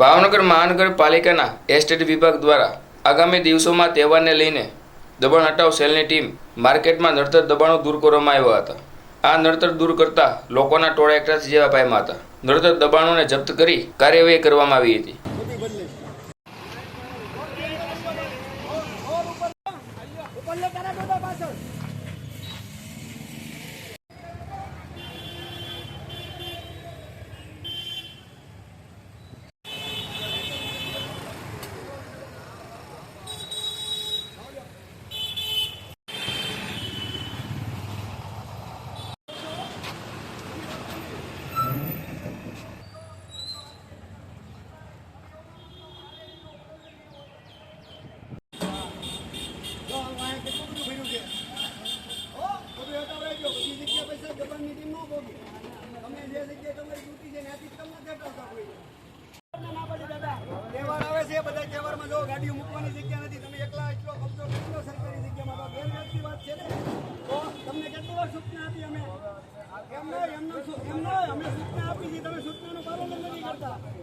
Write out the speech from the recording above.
ભાવનગર મહાનગરપાલિકાના એસ્ટેટ વિભાગ દ્વારા આગામી દિવસોમાં તહેવારને લઈને દબાણ હટાવ સેલની ટીમ માર્કેટમાં નડતર દબાણો દૂર કરવામાં આવ્યા હતા. આ નડતર દૂર કરતા લોકોના ટોળા એકઠા જેવા પાયામાં હતા. નડતર દબાણોને જપ્ત કરી કાર્યવાહી કરવામાં આવી હતી. તહેવાર આવે છે, બધા તહેવારમાં જો ગાડીઓ મૂકવાની જગ્યા નથી, તમે એકલા એટલો કબજો કેટલો સરકારી જગ્યામાં? વાત છે ને? તો તમને કેટલી સૂચના આપી અમે? અમે સૂચના આપી છે, તમે સૂચનાનું પાલન નથી કરતા. તમને